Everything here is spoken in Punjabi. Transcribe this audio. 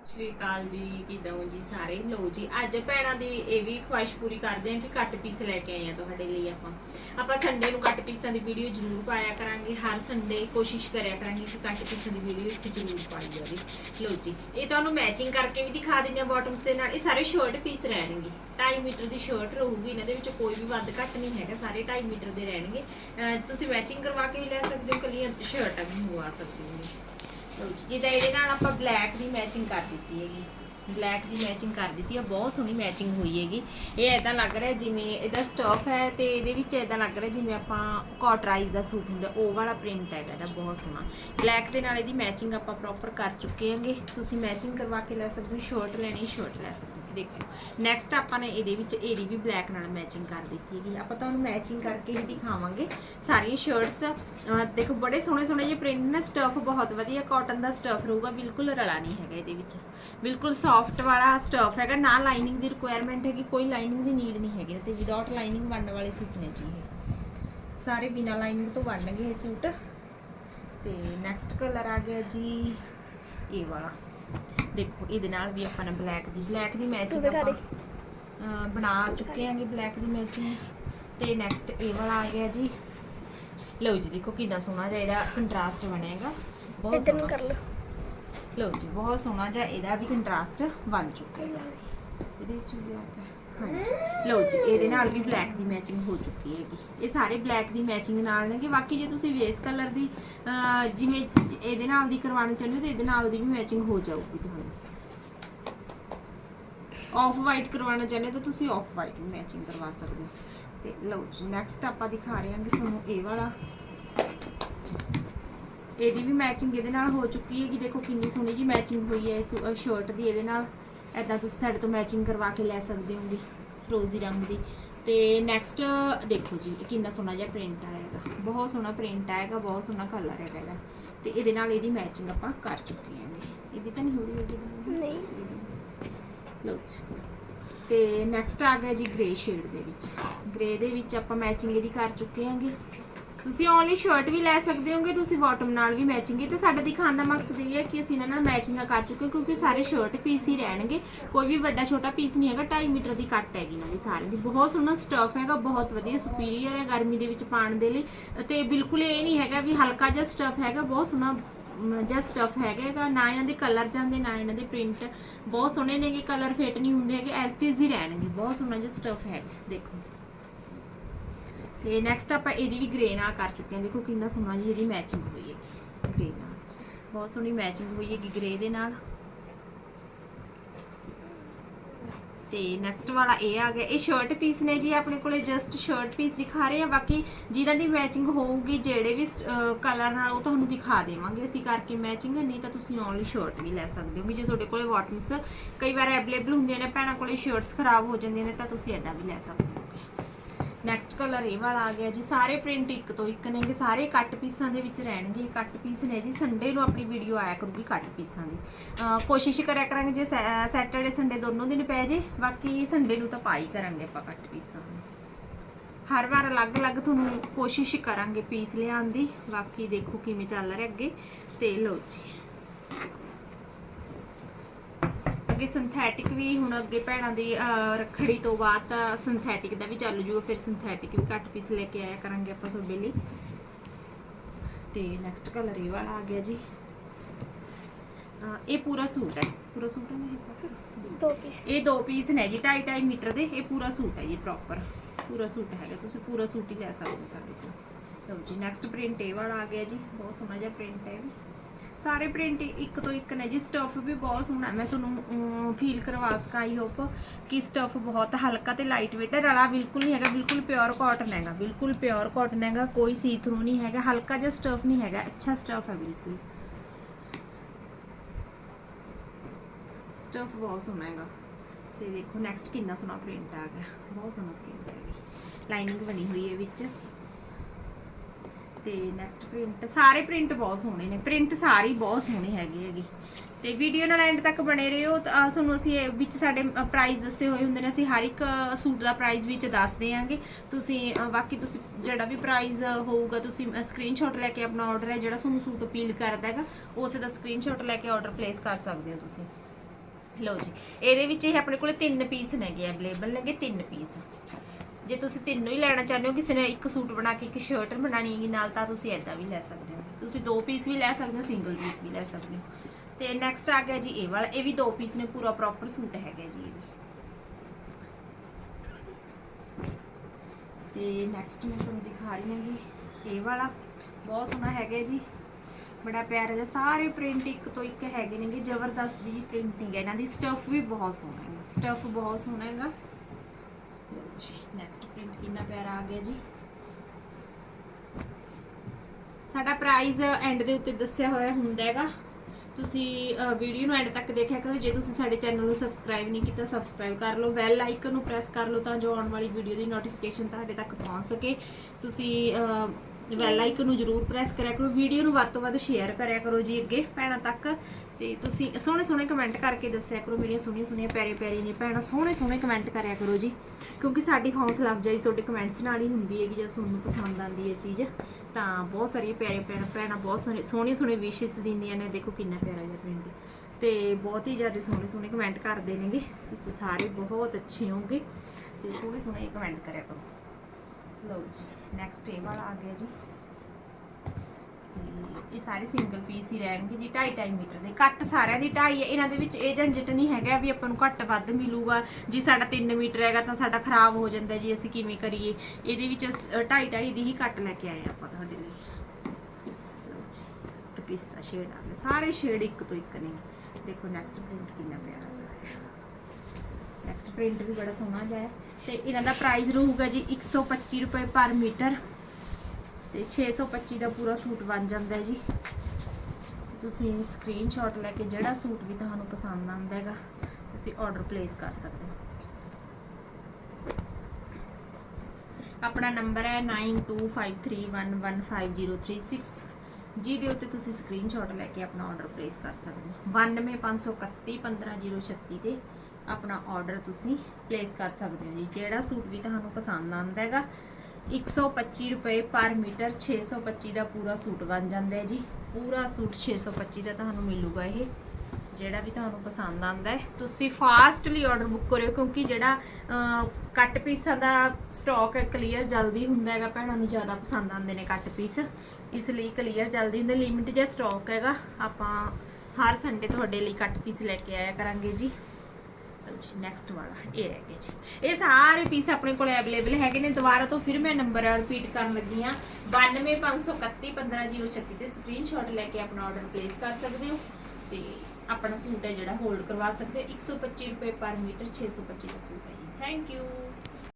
ਸਤਿ ਸ਼੍ਰੀ ਅਕਾਲ ਜੀ ਕਿਦਾਂ ਹੋ ਜੀ ਸਾਰੇ? ਲੋ ਜੀ, ਅੱਜ ਭੈਣਾਂ ਦੀ ਇਹ ਵੀ ਖੁਆਇਸ਼ ਪੂਰੀ ਕਰਦੇ ਹਾਂ ਕਿ ਕੱਟ ਪੀਸ ਲੈ ਕੇ ਆਏ ਆ ਤੁਹਾਡੇ ਲਈ ਆਪਾਂ। ਆਪਾਂ ਸੰਡੇ ਨੂੰ ਕੱਟ ਪੀਸਾਂ ਦੀ ਵੀਡੀਓ ਜ਼ਰੂਰ ਪਾਇਆ ਕਰਾਂਗੇ, ਹਰ ਸੰਡੇ ਕੋਸ਼ਿਸ਼ ਕਰਿਆ ਕਰਾਂਗੇ ਕਿ ਕੱਟ ਪੀਸਾਂ ਦੀ ਵੀਡੀਓ ਇੱਕ ਜ਼ਰੂਰ ਪਾਈ ਜਾਵੇ। ਲੋ ਜੀ, ਇਹ ਤੁਹਾਨੂੰ ਮੈਚਿੰਗ ਕਰਕੇ ਵੀ ਦਿਖਾ ਦਿੰਦੇ ਆ ਬਾਟਮਸ ਦੇ ਨਾਲ। ਇਹ ਸਾਰੇ ਸ਼ਰਟ ਪੀਸ ਰਹਿਣਗੇ। 2.5 ਮੀਟਰ ਦੀ ਸ਼ਰਟ ਰਹੂਗੀ, ਇਹਨਾਂ ਦੇ ਵਿੱਚ ਕੋਈ ਵੀ ਵੱਧ ਘੱਟ ਨਹੀਂ ਹੈਗਾ, ਸਾਰੇ 2.5 ਮੀਟਰ ਦੇ ਰਹਿਣਗੇ। ਤੁਸੀਂ ਮੈਚਿੰਗ ਕਰਵਾ ਕੇ ਵੀ ਲੈ ਸਕਦੇ ਹੋ ਕੱਲੀਆਂ ਸ਼ਰਟਾਂ ਵੀ ਮੰਗਵਾ ਸਕਦੇ ਹੋ। ਜਿੱਦਾਂ ਇਹਦੇ ਨਾਲ ਆਪਾਂ ਬਲੈਕ ਦੀ ਮੈਚਿੰਗ ਕਰ ਦਿੱਤੀ ਹੈਗੀ। ਬਲੈਕ ਦੀ ਮੈਚਿੰਗ ਕਰ ਦਿੱਤੀ ਆ, ਬਹੁਤ ਸੋਹਣੀ ਮੈਚਿੰਗ ਹੋਈ ਹੈਗੀ। ਇਹ ਐਦਾਂ ਲੱਗ ਰਿਹਾ ਜਿਵੇਂ ਇਹਦਾ ਸਟਫ ਹੈ ਤੇ ਇਹਦੇ ਵਿੱਚ ਐਦਾਂ ਲੱਗ ਰਿਹਾ ਜਿਵੇਂ ਆਪਾਂ ਕਾਟਰਾਈਜ਼ ਦਾ ਸੂਟ ਹੁੰਦਾ, ਉਹ ਵਾਲਾ ਪ੍ਰਿੰਟ ਹੈਗਾ ਇਹਦਾ ਬਹੁਤ ਸੋਹਣਾ। ਬਲੈਕ ਦੇ ਨਾਲ ਇਹਦੀ ਮੈਚਿੰਗ ਆਪਾਂ ਪ੍ਰੋਪਰ ਕਰ ਚੁੱਕੇ ਹਾਂਗੇ। ਤੁਸੀਂ ਮੈਚਿੰਗ ਕਰਵਾ ਕੇ ਲੈ ਸਕਦੇ ਹੋ ਸ਼ਰਟ ਲੈਣੀ ਸ਼ਰਟ ਲੈ ਸਕਦੇ ਹੋ। ਦੇਖੋ ਨੈਕਸਟ ਆਪਾਂ ਨੇ ਇਹਦੇ ਵਿੱਚ ਇਹਦੀ ਵੀ ਬਲੈਕ ਨਾਲ ਮੈਚਿੰਗ ਕਰ ਦਿੱਤੀ ਹੈਗੀ। ਆਪਾਂ ਤੁਹਾਨੂੰ ਮੈਚਿੰਗ ਕਰਕੇ ਹੀ ਦਿਖਾਵਾਂਗੇ ਸਾਰੀਆਂ ਸ਼ਰਟਸ ਦੇਖੋ, ਬੜੇ ਸੋਹਣੇ ਸੋਹਣੇ ਜਿਹੇ ਪ੍ਰਿੰਟ ਨੇ ਸਟਫ ਬਹੁਤ ਵਧੀਆ ਕਾਟਨ ਦਾ ਸਟਫ ਰਹੂਗਾ ਬਿਲਕੁਲ ਰਲਾ ਨਹੀਂ ਹੈਗਾ ਇਹਦੇ ਵਿੱਚ। ਬਿਲਕੁਲ ਸੌਫਟ ਵਾਲਾ ਸਟਫ ਹੈਗਾ ਨਾ ਲਾਈਨਿੰਗ ਦੀ ਰਿਕੁਆਇਰਮੈਂਟ ਹੈਗੀ ਕੋਈ ਲਾਈਨਿੰਗ ਦੀ ਨੀਡ ਨਹੀਂ ਹੈਗੀ। ਤੇ ਵਿਦਆਊਟ ਲਾਈਨਿੰਗ ਬਣਨ ਵਾਲੇ ਸੂਟ ਨੇ ਜੀ ਇਹ। ਸਾਰੇ ਬਿਨਾ ਲਾਈਨਿੰਗ ਤੋਂ ਬਣਨਗੇ ਇਹ ਸੂਟ ਤੇ ਨੈਕਸਟ ਕਲਰ ਆ ਗਿਆ ਜੀ ਇਹ ਵਾਲਾ। ਦੇਖੋ ਇਹਦੇ ਨਾਲ ਵੀ ਆਪਾਂ ਨੇ ਬਲੈਕ ਦੀ ਬਲੈਕ ਦੀ ਮੈਚਿੰਗ ਆਪਾਂ ਬਣਾ ਚੁੱਕੇ ਆਂਗੇ ਬਲੈਕ ਦੀ ਮੈਚਿੰਗ ਤੇ ਨੈਕਸਟ ਇਹ ਵਾਲਾ ਆ ਗਿਆ ਜੀ। ਲਓ ਜੀ ਦੇਖੋ ਕਿੰਨਾ ਸੋਹਣਾ ਜਿਹਾ ਇਹਦਾ ਕੰਟਰਾਸਟ ਬਣੇਗਾ ਬਹੁਤ ਇਦਾਂ ਨੂੰ ਸੋਹਣਾ। ਕਰ ਲਓ। ਲਓ ਜੀ ਬਹੁਤ ਸੋਹਣਾ ਜਿਹਾ ਇਹਦਾ ਵੀ ਕੰਟਰਾਸਟ ਬਣ ਚੁੱਕਾ ਹੈ ਇਹਦੇ ਵਿੱਚ ਵੀ ਆ ਗਿਆ ਹਾਂਜੀ। ਲਓ ਜੀ ਇਹਦੇ ਨਾਲ ਵੀ ਬਲੈਕ ਦੀ ਮੈਚਿੰਗ ਹੋ ਚੁੱਕੀ ਹੈਗੀ। ਇਹ ਸਾਰੇ ਬਲੈਕ ਦੀ ਮੈਚਿੰਗ ਨਾਲ ਨੇਗੇ। ਬਾਕੀ ਜੇ ਤੁਸੀਂ ਵੇਸ ਕਲਰ ਦੀ ਅਹ, ਜਿਵੇਂ ਜ- ਇਹਦੇ ਨਾਲ ਦੀ ਕਰਵਾਉਣੀ ਚਾਹੁੰਦੇ ਹੋ ਤਾਂ ਇਹਦੇ ਨਾਲ ਦੀ ਵੀ ਮੈਚਿੰਗ ਹੋ ਜਾਊਗੀ ਤੁਹਾਨੂੰ। ਆਫ ਵਾਈਟ ਕਰਵਾਉਣਾ ਚਾਹੁੰਦੇ ਹੋ ਤਾਂ ਤੁਸੀਂ ਆਫ ਵਾਈਟ ਵੀ ਮੈਚਿੰਗ ਕਰਵਾ ਸਕਦੇ ਹੋ। ਤੇ ਲਓ ਜੀ ਨੈਕਸਟ ਆਪਾਂ ਦਿਖਾ ਰਹੇ ਹਾਂਗੇ ਤੁਹਾਨੂੰ ਇਹ ਵਾਲਾ। ਇਹਦੀ ਵੀ ਮੈਚਿੰਗ ਇਹਦੇ ਨਾਲ ਹੋ ਚੁੱਕੀ ਹੈਗੀ ਦੇਖੋ ਕਿੰਨੀ ਸੋਹਣੀ ਜੀ ਮੈਚਿੰਗ ਹੋਈ ਹੈ ਇਸ ਸ਼ਰਟ ਦੀ ਇਹਦੇ ਨਾਲ। ਐਦਾਂ ਤੁਸੀਂ ਸਾਡੇ ਤੋਂ ਮੈਚਿੰਗ ਕਰਵਾ ਕੇ ਲੈ ਸਕਦੇ ਹੋਗੇ ਫਰੋਜ਼ੀ ਰੰਗ ਦੀ। ਤੇ ਨੈਕਸਟ ਦੇਖੋ ਜੀ ਇਹ ਕਿੰਨਾ ਸੋਹਣਾ ਜਿਹਾ ਪ੍ਰਿੰਟ ਆਏਗਾ। ਬਹੁਤ ਸੋਹਣਾ ਪ੍ਰਿੰਟ ਆਏਗਾ ਬਹੁਤ ਸੋਹਣਾ ਕਲਰ ਹੈਗਾ ਇਹਦਾ। ਤੇ ਇਹਦੇ ਨਾਲ ਇਹਦੀ ਮੈਚਿੰਗ ਆਪਾਂ ਕਰ ਚੁੱਕੇ ਹਾਂਗੇ ਇਹਦੀ। ਤਾਂ ਨਹੀਂ ਹੋ ਰਹੀ ਹੈਗੀ। ਨਹੀਂ। ਲਓ ਜੀ। ਤੇ ਨੈਕਸਟ ਆ ਗਿਆ ਜੀ ਗ੍ਰੇ ਸ਼ੇਡ ਦੇ ਵਿੱਚ। ਗ੍ਰੇ ਦੇ ਵਿੱਚ ਆਪਾਂ ਮੈਚਿੰਗ ਇਹਦੀ ਕਰ ਚੁੱਕੇ ਹਾਂਗੇ। ਤੁਸੀਂ ਓਨਲੀ ਸ਼ਰਟ ਵੀ ਲੈ ਸਕਦੇ ਹੋਗੇ, ਤੁਸੀਂ ਬਾਟਮ ਨਾਲ ਵੀ ਮੈਚਿੰਗ ਹੈ ਤੇ ਸਾਡਾ ਦਿਖਾਉਣ ਦਾ ਮਕਸਦ ਇਹ ਹੈ ਕਿ ਅਸੀਂ ਇਹਨਾਂ ਨਾਲ ਮੈਚਿੰਗਾਂ ਕਰ ਚੁੱਕੇ ਕਿਉਂਕਿ ਸਾਰੇ ਸ਼ਰਟ ਪੀਸ ਹੀ ਰਹਿਣਗੇ। ਕੋਈ ਵੀ ਵੱਡਾ ਛੋਟਾ ਪੀਸ ਨਹੀਂ ਹੈਗਾ 2.5 ਮੀਟਰ ਦੀ ਕੱਟ ਹੈਗੀ ਇਹਨਾਂ ਦੀ ਸਾਰਿਆਂ ਦੀ। ਬਹੁਤ ਸੋਹਣਾ ਸਟਫ ਹੈਗਾ, ਬਹੁਤ ਵਧੀਆ ਸੁਪੀਰੀਅਰ ਹੈ ਗਰਮੀ ਦੇ ਵਿੱਚ ਪਾਉਣ ਦੇ ਲਈ। ਤੇ ਬਿਲਕੁਲ ਇਹ ਨਹੀਂ ਹੈਗਾ ਵੀ ਹਲਕਾ ਜਿਹਾ ਸਟਫ ਹੈਗਾ, ਬਹੁਤ ਸੋਹਣਾ ਜਿਹਾ ਸਟਫ ਹੈਗਾ ਹੈਗਾ। ਨਾ ਇਹਨਾਂ ਦੇ ਕਲਰ ਜਾਂਦੇ, ਨਾ ਇਹਨਾਂ ਦੇ ਪ੍ਰਿੰਟ ਬਹੁਤ ਸੋਹਣੇ ਨੇਗੇ ਕਲਰ ਫਿੱਟ ਨਹੀਂ ਹੁੰਦੇ ਹੈਗੇ ਐਸਟੀਜ਼ ਹੀ ਰਹਿਣਗੇ। ਬਹੁਤ ਸੋਹਣਾ ਜਿਹਾ ਸਟਫ ਹੈਗਾ ਦੇਖੋ। ਤੇ ਨੈਕਸਟ ਆਪਾਂ ਇਹਦੀ ਵੀ ਗ੍ਰੇ ਨਾਲ ਕਰ ਚੁੱਕੇ ਹਾਂ। ਦੇਖੋ ਕਿੰਨਾ ਸੋਹਣਾ ਜੀ ਇਹਦੀ ਮੈਚਿੰਗ ਹੋਈ ਹੈ। ਗ੍ਰੇ ਨਾਲ। ਬਹੁਤ ਸੋਹਣੀ ਮੈਚਿੰਗ ਹੋਈ ਹੈਗੀ ਗ੍ਰੇ ਦੇ ਨਾਲ। ਤੇ ਨੈਕਸਟ ਵਾਲਾ ਇਹ ਆ ਗਿਆ। ਇਹ ਸ਼ਰਟ ਪੀਸ ਨੇ ਜੀ, ਆਪਣੇ ਕੋਲੇ ਜਸਟ ਸ਼ਰਟ ਪੀਸ ਦਿਖਾ ਰਹੇ ਆ ਬਾਕੀ ਜਿਹਨਾਂ ਦੀ ਮੈਚਿੰਗ ਹੋਊਗੀ, ਜਿਹੜੇ ਵੀ ਕਲਰ ਨਾਲ ਉਹ ਤੁਹਾਨੂੰ ਦਿਖਾ ਦੇਵਾਂਗੇ। ਅਸੀਂ ਕਰਕੇ ਮੈਚਿੰਗ ਨਹੀਂ ਤਾਂ ਤੁਸੀਂ ਓਨਲੀ ਸ਼ਰਟ ਵੀ ਲੈ ਸਕਦੇ ਹੋ ਜੇ ਤੁਹਾਡੇ ਕੋਲੇ ਬਾਟਮਸ ਕਈ ਵਾਰ ਅਵੇਲੇਬਲ ਹੁੰਦੀਆਂ ਨੇ, ਭੈਣਾਂ ਕੋਲੇ ਸ਼ਰਟਸ ਖਰਾਬ ਹੋ ਜਾਂਦੀਆਂ ਨੇ, ਤਾਂ ਤੁਸੀਂ ਇਦਾਂ ਵੀ ਲੈ ਸਕਦੇ ਹੋ। ਨੈਕਸਟ ਕਲਰ ਇਹ ਵਾਲਾ ਆ ਗਿਆ ਜੀ। ਸਾਰੇ ਪ੍ਰਿੰਟ ਇੱਕ ਤੋਂ ਇੱਕ ਨੇਗੇ। ਸਾਰੇ ਕੱਟ ਪੀਸਾਂ ਦੇ ਵਿੱਚ ਰਹਿਣਗੇ। ਕੱਟ ਪੀਸ ਨੇ ਜੀ। ਸੰਡੇ ਨੂੰ ਆਪਣੀ ਵੀਡੀਓ ਆਇਆ ਕਰੂਗੀ ਕੱਟ ਪੀਸਾਂ ਦੀ। ਕੋਸ਼ਿਸ਼ ਕਰਿਆ ਕਰਾਂਗੇ ਜੇ ਸੈਟਰਡੇ ਸੰਡੇ ਦੋਨੋਂ ਦਿਨ ਪੈ ਜੇ। ਬਾਕੀ ਸੰਡੇ ਨੂੰ ਤਾਂ ਪਾਈ ਕਰਾਂਗੇ ਆਪਾਂ ਕੱਟ ਪੀਸਾਂ ਨੂੰ ਹਰ ਵਾਰ ਅਲੱਗ-ਅਲੱਗ ਤੁਹਾਨੂੰ ਕੋਸ਼ਿਸ਼ ਕਰਾਂਗੇ ਪੀਸ ਲਿਆਉਣ ਦੀ। ਬਾਕੀ ਦੇਖੋ ਕਿਵੇਂ ਚੱਲ ਰਿਹਾ ਅੱਗੇ। ਤੇ ਲਓ ਜੀ। ਅੱਗੇ ਸਿੰਥੈਟਿਕ ਵੀ ਹੁਣ ਅੱਗੇ ਭੈਣਾਂ ਦੀ ਰੱਖੜੀ ਤੋਂ ਬਾਅਦ ਤਾਂ ਸਿੰਥੈਟਿਕ ਦਾ ਵੀ ਚੱਲ ਜੂਗਾ ਫਿਰ ਸਿੰਥੈਟਿਕ ਵੀ ਕੱਟ ਪੀਸ ਲੈ ਕੇ ਆਇਆ ਕਰਾਂਗੇ ਆਪਾਂ ਤੁਹਾਡੇ ਲਈ। ਤੇ ਨੈਕਸਟ ਕਲਰ ਇਹ ਵਾਲਾ ਆ ਗਿਆ ਜੀ। ਇਹ ਪੂਰਾ ਸੂਟ ਹੈ। ਪੂਰਾ ਸੂਟ ਹੈ ਨਾ ਇਹ ਦੋ ਪੀਸ ਇਹ ਦੋ ਪੀਸ ਨੇ ਜੀ 2.5 2.5 ਮੀਟਰ ਦੇ ਇਹ ਪੂਰਾ ਸੂਟ ਹੈ ਜੀ ਪ੍ਰੋਪਰ ਪੂਰਾ ਸੂਟ ਹੈਗਾ ਤੁਸੀਂ ਪੂਰਾ ਸੂਟ ਹੀ ਲੈ ਸਕਦੇ ਹੋ ਸਾਡੇ ਕੋਲ। ਲਓ ਜੀ ਨੈਕਸਟ ਪ੍ਰਿੰਟ ਇਹ ਵਾਲਾ ਆ ਗਿਆ ਜੀ ਬਹੁਤ ਸੋਹਣਾ ਜਿਹਾ ਪ੍ਰਿੰਟ ਹੈ ਇਹ ਵੀ। ਸਾਰੇ ਪ੍ਰਿੰਟ ਇੱਕ ਤੋਂ ਇੱਕ ਨੇ ਜੀ ਸਟਫ ਵੀ ਬਹੁਤ ਸੋਹਣਾ ਮੈਂ ਤੁਹਾਨੂੰ ਫੀਲ ਕਰਵਾ ਸਕਾਂ ਆਈ ਹੋਪ ਕਿ ਸਟਫ ਬਹੁਤ ਹਲਕਾ ਤੇ ਲਾਈਟ ਵੇਟ ਹੈ। ਰਲਾ ਬਿਲਕੁਲ ਨਹੀਂ ਹੈਗਾ, ਬਿਲਕੁਲ ਪਿਓਰ ਕਾਟਨ ਹੈਗਾ, ਬਿਲਕੁਲ ਪਿਓਰ ਕਾਟਨ ਹੈਗਾ, ਕੋਈ ਸੀ ਥਰੂ ਨਹੀਂ ਹੈਗਾ, ਹਲਕਾ ਜਿਹਾ ਸਟਫ ਨਹੀਂ ਹੈਗਾ, ਅੱਛਾ ਸਟਫ ਹੈ ਬਿਲਕੁਲ। ਸਟਫ ਬਹੁਤ ਸੋਹਣਾ ਹੈਗਾ। ਤੇ ਦੇਖੋ ਨੈਕਸਟ ਕਿੰਨਾ ਸੋਹਣਾ ਪ੍ਰਿੰਟ ਆ ਗਿਆ, ਬਹੁਤ ਸੋਹਣਾ ਪ੍ਰਿੰਟ ਹੈ ਵੀ ਲਾਈਨਿੰਗ ਬਣੀ ਹੋਈ ਹੈ ਵਿੱਚ। ਤੇ ਨੈਕਸਟ ਪ੍ਰਿੰਟ ਸਾਰੇ ਪ੍ਰਿੰਟ ਬਹੁਤ ਸੋਹਣੇ ਨੇ। ਪ੍ਰਿੰਟ ਸਾਰੇ ਬਹੁਤ ਸੋਹਣੇ ਹੈਗੇ ਹੈਗੇ। ਤੇ ਵੀਡੀਓ ਨਾਲ ਐਂਡ ਤੱਕ ਬਣੇ ਰਹੋ। ਤਾਂ ਤੁਹਾਨੂੰ ਅਸੀਂ ਇਹ ਵਿੱਚ ਸਾਡੇ ਪ੍ਰਾਈਸ ਦੱਸੇ ਹੋਏ ਹੁੰਦੇ ਨੇ। ਅਸੀਂ ਹਰ ਇੱਕ ਸੂਟ ਦਾ ਪ੍ਰਾਈਸ ਵਿੱਚ ਦੱਸਦੇ ਆਂਗੇ ਤੁਸੀਂ ਬਾਕੀ ਤੁਸੀਂ ਜਿਹੜਾ ਵੀ ਪ੍ਰਾਈਸ ਹੋਊਗਾ, ਤੁਸੀਂ ਸਕਰੀਨਸ਼ਾਟ ਲੈ ਕੇ ਆਪਣਾ ਆਰਡਰ ਹੈ, ਜਿਹੜਾ ਤੁਹਾਨੂੰ ਸੂਟ ਅਪੀਲ ਕਰਦਾ ਹੈਗਾ, ਉਸੇ ਦਾ ਸਕਰੀਨਸ਼ਾਟ ਲੈ ਕੇ ਆਰਡਰ ਪਲੇਸ ਕਰ ਸਕਦੇ ਹੋ ਤੁਸੀਂ। ਲਓ ਜੀ। ਇਹਦੇ ਵਿੱਚ ਇਹ ਆਪਣੇ ਕੋਲੇ ਤਿੰਨ ਪੀਸ ਨੇਗੇ ਅਵੇਲੇਬਲ ਨੇਗੇ ਤਿੰਨ ਪੀਸ ਜੇ ਤੁਸੀਂ ਤਿੰਨੋਂ ਹੀ ਲੈਣਾ ਚਾਹੁੰਦੇ ਹੋ, ਕਿਸੇ ਨੇ ਇੱਕ ਸੂਟ ਬਣਾ ਕੇ, ਇੱਕ ਸ਼ਰਟ ਬਣਾਣੀ ਹੈਗੀ ਨਾਲ, ਤਾਂ ਤੁਸੀਂ ਐਦਾਂ ਵੀ ਲੈ ਸਕਦੇ ਹੋ। ਤੁਸੀਂ ਦੋ ਪੀਸ ਵੀ ਲੈ ਸਕਦੇ ਹੋ ਸਿੰਗਲ ਪੀਸ ਵੀ ਲੈ ਸਕਦੇ ਹੋ। ਤੇ ਨੈਕਸਟ ਆ ਗਿਆ ਜੀ ਇਹ ਵਾਲਾ। ਇਹ ਵੀ ਦੋ ਪੀਸ ਨੇ, ਪੂਰਾ ਪ੍ਰੋਪਰ ਸੂਟ ਹੈਗਾ ਜੀ ਇਹ ਵੀ। ਤੇ ਨੈਕਸਟ ਮੈਂ ਤੁਹਾਨੂੰ ਦਿਖਾ ਰਹੀ ਹਾਂਗੀ ਇਹ ਵਾਲਾ। ਬਹੁਤ ਸੋਹਣਾ ਹੈਗਾ ਜੀ। ਬੜਾ ਪਿਆਰਾ ਜਿਹਾ। ਸਾਰੇ ਪ੍ਰਿੰਟ ਇੱਕ ਤੋਂ ਇੱਕ ਹੈਗੇ ਨੇਗੇ। ਜ਼ਬਰਦਸਤ ਦੀ ਪ੍ਰਿੰਟਿੰਗ ਹੈ। ਇਹਨਾਂ ਦੀ ਸਟਫ ਵੀ ਬਹੁਤ ਸੋਹਣਾ ਹੈ ਸਟਫ ਬਹੁਤ ਸੋਹਣਾ ਹੈਗਾ। ਜੀ ਨੈਕਸਟ ਪ੍ਰਿੰਟ ਕਿੰਨਾ ਪਿਆਰਾ ਆ ਗਿਆ ਜੀ? ਸਾਡਾ ਪ੍ਰਾਈਸ ਐਂਡ ਦੇ ਉੱਤੇ ਦੱਸਿਆ ਹੋਇਆ ਹੁੰਦਾ ਹੈਗਾ। ਤੁਸੀਂ ਵੀਡੀਓ ਨੂੰ ਐਂਡ ਤੱਕ ਦੇਖਿਆ ਕਰੋ। ਜੇ ਤੁਸੀਂ ਸਾਡੇ ਚੈਨਲ ਨੂੰ ਸਬਸਕ੍ਰਾਈਬ ਨਹੀਂ ਕੀਤਾ ਸਬਸਕ੍ਰਾਈਬ ਕਰ ਲਓ। ਬੈਲ ਆਈਕਨ ਨੂੰ ਪ੍ਰੈਸ ਕਰ ਲਓ ਤਾਂ ਜੋ ਆਉਣ ਵਾਲੀ ਵੀਡੀਓ ਦੀ ਨੋਟੀਫਿਕੇਸ਼ਨ ਤੁਹਾਡੇ ਤੱਕ ਪਹੁੰਚ ਸਕੇ। ਤੁਸੀਂ ਬੈਲ ਆਈਕਨ ਨੂੰ ਜਰੂਰ ਪ੍ਰੈਸ ਕਰਿਆ ਕਰੋ। ਵੀਡੀਓ ਨੂੰ ਵੱਧ ਤੋਂ ਵੱਧ ਸ਼ੇਅਰ ਕਰਿਆ ਕਰੋ ਜੀ ਅੱਗੇ, ਭੈਣਾਂ ਤੱਕ। ਤੇ ਤੁਸੀਂ ਸੋਹਣੇ ਸੋਹਣੇ ਕਮੈਂਟ ਕਰਕੇ ਦੱਸਿਆ ਕਰੋ, ਮੇਰੀਆਂ ਸੋਹਣੀਆਂ ਸੋਹਣੀਆਂ ਪਿਆਰੇ ਪਿਆਰੇ ਨੇ। ਭੈਣਾਂ, ਸੋਹਣੇ ਸੋਹਣੇ ਕਮੈਂਟ ਕਰਿਆ ਕਰੋ ਜੀ, ਕਿਉਂਕਿ ਸਾਡੀ ਹੌਸਲਾ ਅਫਜ਼ਾਈ ਤੁਹਾਡੇ ਕਮੈਂਟਸ ਨਾਲ ਹੀ ਹੁੰਦੀ ਹੈ ਕਿ ਜੇ ਤੁਹਾਨੂੰ ਪਸੰਦ ਆਉਂਦੀ ਹੈ ਚੀਜ਼। ਤਾਂ ਬਹੁਤ ਸਾਰੀਆਂ ਪਿਆਰੇ ਭੈਣਾਂ ਭੈਣਾਂ ਬਹੁਤ ਸੋਹਣੇ ਸੋਹਣੇ ਸੋਹਣੇ ਵਿਸ਼ੇਸ ਦਿੰਦੀਆਂ ਨੇ। ਦੇਖੋ ਕਿੰਨਾ ਪਿਆਰਾ ਜਿਹਾ ਪ੍ਰਿੰਟ ਤੇ ਬਹੁਤ ਹੀ ਜ਼ਿਆਦਾ ਸੋਹਣੇ ਸੋਹਣੇ ਕਮੈਂਟ ਕਰਦੇ ਨੇਗੇ। ਤੁਸੀਂ ਸਾਰੇ ਬਹੁਤ ਅੱਛੇ ਹੋਗੇ ਤੇ ਸੋਹਣੇ ਸੋਹਣੇ ਕਮੈਂਟ ਕਰਿਆ ਕਰੋ। ਲਓ ਜੀ ਨੈਕਸਟ ਇਹ ਵਾਲਾ ਆ ਗਿਆ ਜੀ। ਤੇ ਇਹ ਸਾਰੇ ਸਿੰਗਲ ਪੀਸ ਹੀ ਰਹਿਣਗੇ ਜੀ 2.5 2.5 ਮੀਟਰ ਦੇ। ਕੱਟ ਸਾਰਿਆਂ ਦੀ 2.5 ਹੈ। ਇਹਨਾਂ ਦੇ ਵਿੱਚ ਇਹ ਝੰਜਟ ਨਹੀਂ ਹੈਗਾ ਵੀ ਆਪਾਂ ਨੂੰ ਘੱਟ ਵੱਧ ਮਿਲੂਗਾ। ਜੀ ਸਾਡਾ 3 ਮੀਟਰ ਹੈਗਾ ਤਾਂ ਸਾਡਾ ਖਰਾਬ ਹੋ ਜਾਂਦਾ ਜੀ, ਅਸੀਂ ਕਿਵੇਂ ਕਰੀਏ? ਇਹਦੇ ਵਿੱਚ 2.5 2.5 ਦੀ ਹੀ ਕੱਟ ਲੈ ਕੇ ਆਏ ਆਪਾਂ ਤੁਹਾਡੇ ਲਈ। ਲਓ ਜੀ, ਇੱਕ ਪਿਸਤਾ ਸ਼ੇਡ ਆ ਗਿਆ। ਸਾਰੇ ਸ਼ੇਡ ਇੱਕ ਤੋਂ ਇੱਕ ਨੇ। ਦੇਖੋ ਨੈਕਸਟ ਪ੍ਰਿੰਟ ਕਿੰਨਾ ਪਿਆਰਾ ਜਿਹਾ ਹੈ ਨੈਕਸਟ ਪ੍ਰਿੰਟ ਵੀ ਬੜਾ ਸੋਹਣਾ ਜਿਹਾ ਹੈ। ਤੇ ਇਹਨਾਂ ਦਾ ਪ੍ਰਾਈਸ ਰਹੂਗਾ ਜੀ 125 ਰੁਪਏ ਪਰ ਮੀਟਰ। ਤੇ 625 ਦਾ ਪੂਰਾ ਸੂਟ ਬਣ ਜਾਂਦਾ ਜੀ। ਤੁਸੀਂ ਸਕਰੀਨਸ਼ਾਟ ਲੈ ਕੇ ਜਿਹੜਾ ਸੂਟ ਵੀ ਤੁਹਾਨੂੰ ਪਸੰਦ ਆਉਂਦਾ ਹੈਗਾ, ਤੁਸੀਂ ਆਰਡਰ ਪਲੇਸ ਕਰ ਸਕਦੇ ਹੋ। ਆਪਣਾ ਨੰਬਰ ਹੈ 9253115036 ਜਿਹਦੇ ਉੱਤੇ ਤੁਸੀਂ ਸਕਰੀਨਸ਼ਾਟ ਲੈ ਕੇ ਆਪਣਾ ਆਰਡਰ ਪਲੇਸ ਕਰ ਸਕਦੇ ਹੋ। 9251315036 ਤੇ ਆਪਣਾ ਆਰਡਰ ਤੁਸੀਂ ਪਲੇਸ ਕਰ ਸਕਦੇ ਹੋ ਜੀ। ਜਿਹੜਾ ਸੂਟ ਵੀ ਤੁਹਾਨੂੰ ਪਸੰਦ ਆਉਂਦਾ ਹੈਗਾ 125 ਰੁਪਏ ਪਰ ਮੀਟਰ 625 ਦਾ ਪੂਰਾ ਸੂਟ ਬਣ ਜਾਂਦਾ ਹੈ ਜੀ। ਪੂਰਾ ਸੂਟ 625 ਦਾ ਤੁਹਾਨੂੰ ਮਿਲੂਗਾ ਇਹ, ਜਿਹੜਾ ਵੀ ਤੁਹਾਨੂੰ ਪਸੰਦ ਆਉਂਦਾ ਹੈ। ਤੁਸੀਂ ਫਾਸਟਲੀ ਆਰਡਰ ਬੁੱਕ ਕਰਿਓ, ਕਿਉਂਕਿ ਜਿਹੜਾ ਕੱਟ ਪੀਸਾਂ ਦਾ ਸਟਾਕ ਹੈ, ਕਲੀਅਰ ਜਲਦੀ ਹੁੰਦਾ ਹੈਗਾ, ਭੈਣਾਂ ਨੂੰ ਜ਼ਿਆਦਾ ਪਸੰਦ ਆਉਂਦੇ ਨੇ ਕੱਟ ਪੀਸ। ਇਸ ਲਈ ਕਲੀਅਰ ਜਲਦੀ ਹੁੰਦਾ, ਲਿਮਿਟ ਜਿਹਾ ਸਟਾਕ ਹੈਗਾ। ਆਪਾਂ ਹਰ ਸੰਡੇ ਤੁਹਾਡੇ ਲਈ ਕੱਟ ਪੀਸ ਲੈ ਕੇ ਆਇਆ ਕਰਾਂਗੇ ਜੀ। ਜੀ ਨੈਕਸਟ ਵਾਲਾ, ਇਹ ਰਹਿ ਗਿਆ ਜੀ। ਇਹ ਸਾਰੇ ਪੀਸ ਆਪਣੇ ਕੋਲ ਅਵੇਲੇਬਲ ਹੈਗੇ ਨੇ। ਦੁਬਾਰਾ ਤੋਂ ਫਿਰ ਮੈਂ ਨੰਬਰ ਰਿਪੀਟ ਕਰਨ ਲੱਗੀ ਆ 9253315036 ਤੇ ਸਕਰੀਨਸ਼ਾਟ ਲੈ ਕੇ ਆਪਣਾ ਆਰਡਰ ਪਲੇਸ ਕਰ ਸਕਦੇ ਹੋ। ਤੇ ਆਪਣਾ ਸੂਟ ਹੈ ਜਿਹੜਾ ਹੋਲਡ ਕਰਵਾ ਸਕਦੇ ਹੋ। 125 ਰੁਪਏ ਪਰ ਮੀਟਰ 625 ਦਾ ਸੂਟ ਹੈ ਜੀ। Thank you